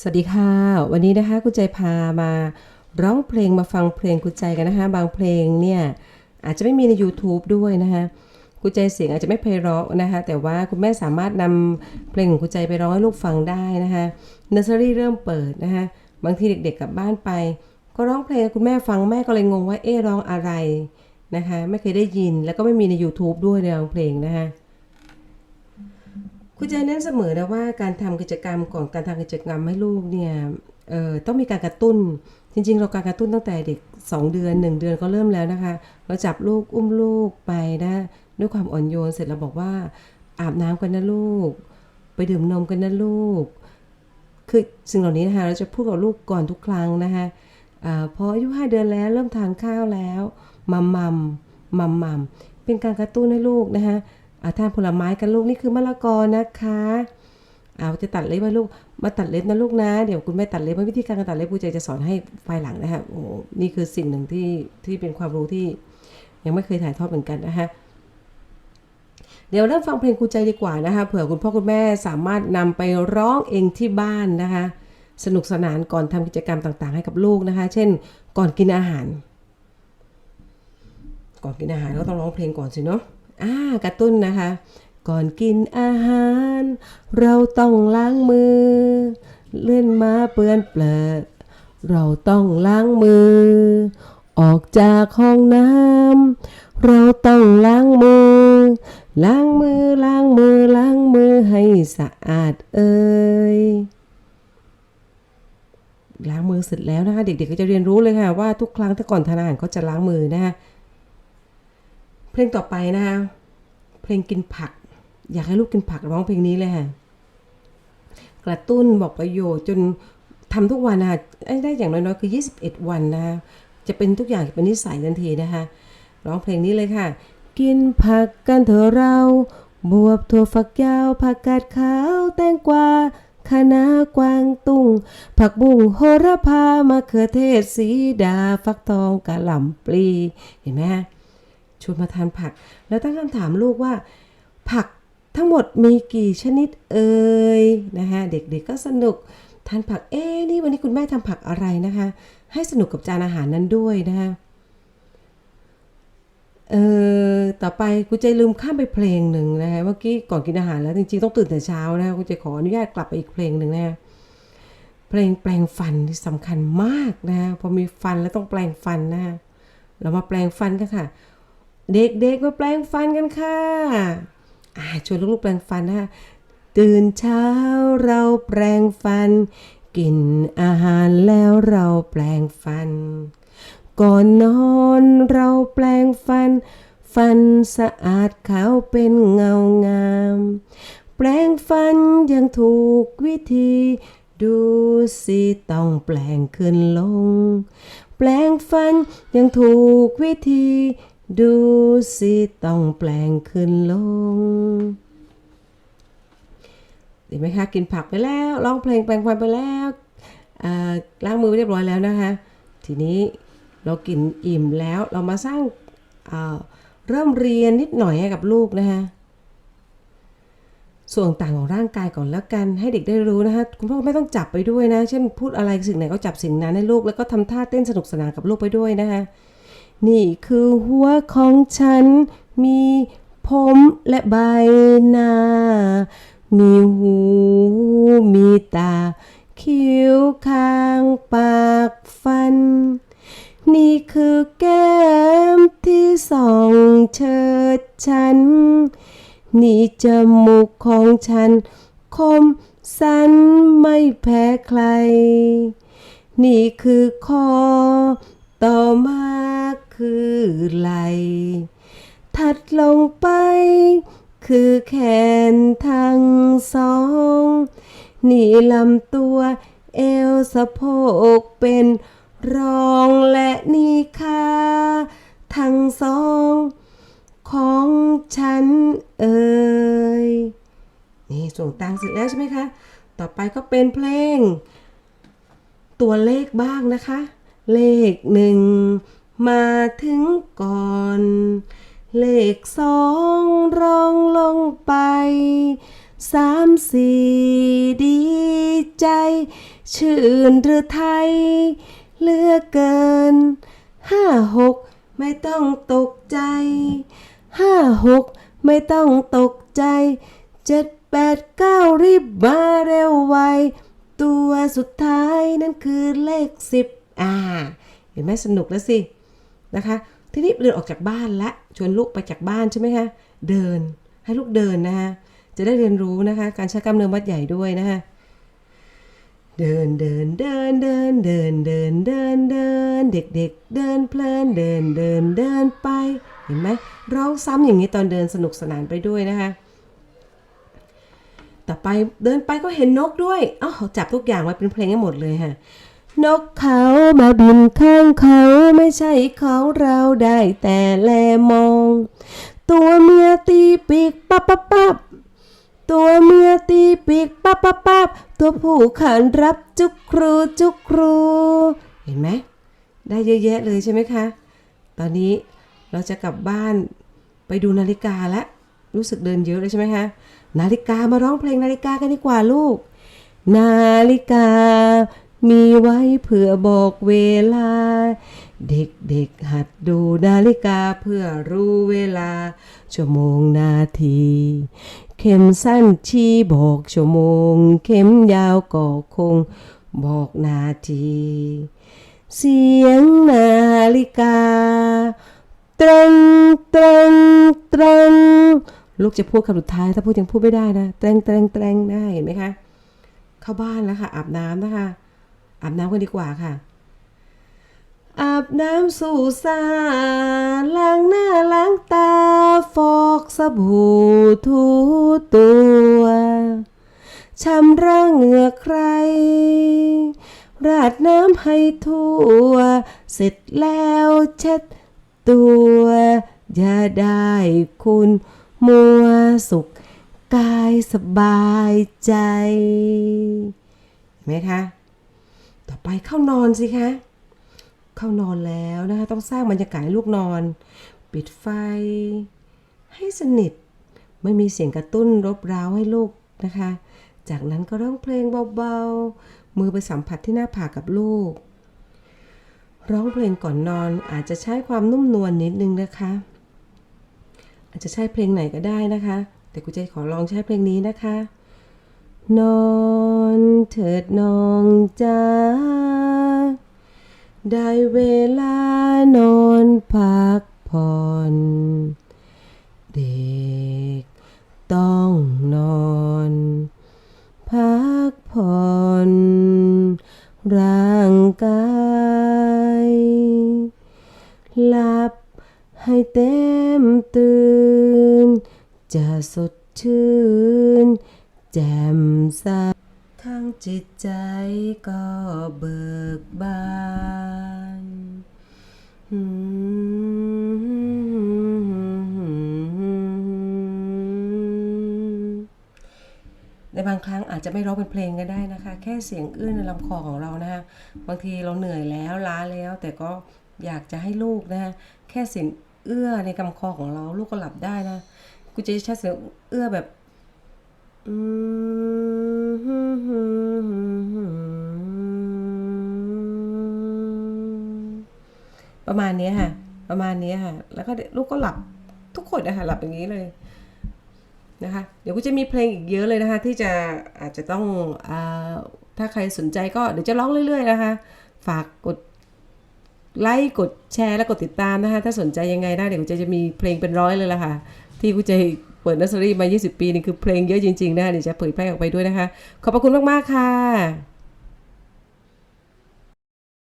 สวัสดีค่ะ วันนี้นะคะคุณใจพามาร้องเพลงมาฟังเพลงคุณใจกันนะคะ บางเพลงเนี่ยอาจจะไม่มีใน YouTube ด้วยนะคะคุณใจเสียงอาจจะไม่ไพเราะนะคะ แต่ว่าคุณแม่สามารถนำเพลงของคุณใจไปร้องให้ลูกฟังได้นะคะเนอร์เซอรี่เริ่มเปิดนะคะบางทีเด็กๆกลับบ้านไป ก็ร้องเพลงคุณแม่ฟังแม่ก็เลยงงว่าเอ๊ร้องอะไรนะคะ ไม่เคยได้ยินแล้วก็ไม่มีใน YouTube ด้วยในร้องเพลงนะคะ คุณใจเน้นเสมอนะว่าการทำกิจกรรมก่อนการทำกิจกรรมให้ลูกเนี่ยเอ่อต้องมีการกระตุ้น จริง ๆ เราการกระตุ้นตั้งแต่เด็ก 2 เดือน 1 เดือนก็เริ่มแล้วนะคะ เราจับลูกอุ้มลูกไปนะด้วยความอ่อนโยนเสร็จเราบอกว่าอาบน้ำกันนะลูก ไปดื่มนมกันนะลูก คือสิ่งเหล่านี้นะคะเราจะพูดกับลูกก่อนทุกครั้งนะคะอาพออายุห้าเดือนแล้วเริ่มทานข้าวแล้วมัมมัมมัมมัมเป็นการกระตุ้นให้ลูกนะคะ อาทานผลไม้กันลูกนี่คือมะละกอนะคะเอาจะตัดเล็บไหมลูก มาตัดเล็บนะลูกนะ เดี๋ยวคุณแม่ตัดเล็บวิธีการตัดเล็บกูใจจะสอนให้ภายหลังนะคะโอ้นี่คือสิ่งหนึ่งที่ที่เป็นความรู้ที่ ยังไม่เคยถ่ายทอดเหมือนกันนะคะเดี๋ยวเริ่มฟังเพลงครูใจดีกว่านะคะ เผื่อคุณพ่อคุณแม่สามารถนำไปร้องเองที่บ้านนะคะ สนุกสนานก่อนทำกิจกรรมต่างๆ ให้กับลูกนะคะ เช่น ก่อนกินอาหาร ก่อนกินอาหารก็ต้องร้องเพลงก่อนสิเนาะ อ่ากระตุ้นนะคะ ก่อนกินอาหาร เราต้องล้างมือ เลื่อนมาเปื้อนเปลอะเราต้องล้างมือ ออกจากห้องน้ำเราต้องล้างมือ ล้างมือล้างมือล้างมือให้สะอาดเอ่ยล้างมือเสร็จแล้วนะคะ เด็กๆก็จะเรียนรู้เลยค่ะว่าทุกครั้งถ้าก่อนทานอาหารก็จะล้างมือนะคะ ลงต่อไปนะคะเพลงกินผัก อยากให้ลูกกินผักร้องเพลงนี้เลยค่ะกระตุ้นบอกประโยชน์จนทำทุกวันนะคะได้อย่างน้อยๆคือ 21 วันนะคะจะเป็นทุกอย่างเป็นนิสัยทันทีนะคะร้องเพลงนี้เลยค่ะ กินผักกันเถอะเราบวบถั่วฝักยาวผักกาดขาวแตงกวาคะน้ากวางตุ้ง ผักบุ้งโหระพามะเขือเทศสีดาฟักทองกะหล่ำปลีเห็นไหมฮะ ชวนมาทานผัก แล้วตั้งคำถามลูกว่า ผักทั้งหมดมีกี่ชนิดเอ่ยนะคะเด็กๆก็สนุกทานผักเอ๊นี่วันนี้คุณแม่ทำผักอะไรนะคะ ให้สนุกกับจานอาหารนั้นด้วยนะคะเออต่อไปกูใจลืมข้ามไปเพลงหนึ่งนะคะเมื่อกี้ก่อนกินอาหารแล้วจริงๆต้องตื่นแต่เช้านะคะกูใจขออนุญาตกลับไปอีกเพลงหนึ่งนะคะเพลงแปลงฟันที่สำคัญมากนะคะพอมีฟันแล้วต้องแปลงฟันนะคะเรามาแปลงฟันกันค่ะ เด็กๆมาแปลงฟันกันค่ะอ่าชวนลูกๆแปลงฟันนะคะตื่นเช้าเราแปลงฟัน กินอาหารแล้วเราแปลงฟัน ก่อนนอนเราแปลงฟัน ฟันสะอาดขาวเป็นเงางาม แปลงฟันยังถูกวิธี ดูสิต้องแปลงขึ้นลง แปลงฟันยังถูกวิธี ดูสิต้องแปลงขึ้นลงเห็นไหมคะกินผักไปแล้วร้องเพลงแปลงฟันไปแล้วล้างมือเรียบร้อยแล้วนะคะ ทีนี้เรากินอิ่มแล้วเรามาสร้างอ่าเริ่มเรียนนิดหน่อยให้กับลูกนะคะส่วนต่างของร่างกายก่อนแล้วกันให้เด็กได้รู้นะคะคุณพ่อไม่ต้องจับไปด้วยนะ เช่นพูดอะไรสิ่งไหนก็จับสิ่งนั้นให้ลูกแล้วก็ทำท่าเต้นสนุกสนานกับลูกไปด้วยนะคะ นี่คือหัวของฉัน มีผมและใบหน้า มีหู มีตา คิ้วข้างปากฟัน นี่คือแก้มที่ส่องเชิดฉัน นี่จมูกของฉัน คมสั้นไม่แพ้ใคร นี่คือคอต่อมา คือไหล ถัดลงไป คือแขนทั้งสองนี่ลำตัว เอวสะโพกเป็นรองและนี่ขาทั้งสอง ของฉันเอ่ยนี่ส่งตังค์เสร็จแล้วใช่ไหมคะ ต่อไปก็เป็นเพลง ตัวเลขบ้างนะคะ เลขหนึ่ง มาถึงก่อน เลขสองรองลงไปสามสี่ดีใจ ชื่นหรือไทยเลือกเกินห้าหกไม่ต้องตกใจห้าหกไม่ต้องตกใจเจ็ดแปดเก้ารีบมาเร็วไว ตัวสุดท้ายนั่นคือเลขสิบอ่า เห็นไหมสนุกแล้วสิ นะคะ ทีนี้เดินออกจากบ้านและชวนลูกไปจากบ้านใช่ไหมคะ เดินให้ลูกเดินนะคะจะได้เรียนรู้นะคะ การใช้กล้ามเนื้อมัดใหญ่ด้วยนะคะเดินเดินเดินเดินเดินเดินเดินเดินเด็กๆเดินเพลินเดินเดินเดินไปเห็นไหมร้องซ้ำอย่างนี้ตอนเดินสนุกสนานไปด้วยนะคะต่อไปเดินไปก็เห็นนกด้วยอ้าวจับทุกอย่างไว้เป็นเพลงให้หมดเลยค่ะ นกเขามาบินข้างเขาไม่ใช่เของเราได้แต่แลมอง ตัวเมียตีปีกปับปับปับตัวเมียตีปีกปับปับปับตัวผู้ขานรับจุกครูจุกครู เห็นไหมได้เยอะแยะเลยใช่ไหมคะ ตอนนี้เราจะกลับบ้านไปดูนาฬิกาแล้วรู้สึกเดินเยอะเลยใช่ไหมคะ นาฬิกามาร้องเพลงนาฬิกากันดีกว่าลูก นาฬิกา มีไว้เพื่อบอกเวลา เด็กๆหัดดูนาฬิกาเพื่อรู้เวลา ชั่วโมงนาที เข็มสั้นชี้บอกชั่วโมง เข็มยาวก็คงบอกนาที เสียงนาฬิกาตรงตรงตรงลูกจะพูดคำสุดท้าย ถ้าพูดยังพูดไม่ได้นะ แตรงแตรงแตรงได้เห็นไหมคะ เข้าบ้านแล้วค่ะ อาบน้ำนะคะ อาบน้ำกันดีกว่าค่ะ อาบน้ำสู่สาล้างหน้าล้างตา ฟอกสบู่ทูตัวชำระเหงื่อใคร ราดน้ำให้ทั่ว เสร็จแล้วเช็ดตัว อย่าได้คุณมัวสุขกายสบายใจ เห็นไหมคะ ต่อไปเข้านอนสิคะ เข้านอนแล้วนะคะต้องสร้างบรรยากาศให้ลูกนอน ปิดไฟ ให้สนิท ไม่มีเสียงกระตุ้นรบร้าวให้ลูกนะคะ จากนั้นก็ร้องเพลงเบาๆ มือไปสัมผัสที่หน้าผากกับลูก ร้องเพลงก่อนนอนอาจจะใช้ความนุ่มนวลนิดนึงนะคะ อาจจะใช้เพลงไหนก็ได้นะคะ แต่กูจะขอลองใช้เพลงนี้นะคะ นอนเถิดน้องจ้าได้เวลานอนพักผ่อน เด็กต้องนอน พักผ่อน ร่างกายหลับให้เต็มตื่น จะสดชื่น แจ่มใสทั้งจิตใจก็เบิกบานในบางครั้งอาจจะไม่ร้องเป็นเพลงก็ได้นะคะ แค่เสียงอื้นในลำคอของเรานะคะบางทีเราเหนื่อยแล้วล้าแล้ว แต่ก็อยากจะให้ลูกนะคะแค่เสียงเอื้อในกำคอของเราลูกก็หลับได้นะกูจะใช้เสียงเอื้อแบบ ประมาณนี้ค่ะ ประมาณนี้ค่ะ แล้วก็ลูกก็หลับทุกคนนะคะหลับอย่างนี้เลยนะคะ เดี๋ยวก็จะมีเพลงอีกเยอะเลยนะคะ ที่จะอาจจะต้องอถ้าใครสนใจก็เดี๋ยวจะร้องเรื่อย ๆ นะคะ ฝากกดไลค์กดแชร์และกดติดตามนะคะ ถ้าสนใจยังไงได้เดี๋ยวกูจะจะมีเพลงเป็นร้อยเลยละค่ะ ที่กูจะ เปิดนัสซอรี่มา 20 ปีนี่คือเพลงเยอะจริงๆนะเดี๋ยวจะเผยแพร่ออกไปด้วยนะคะ ขอบพระคุณมากๆค่ะ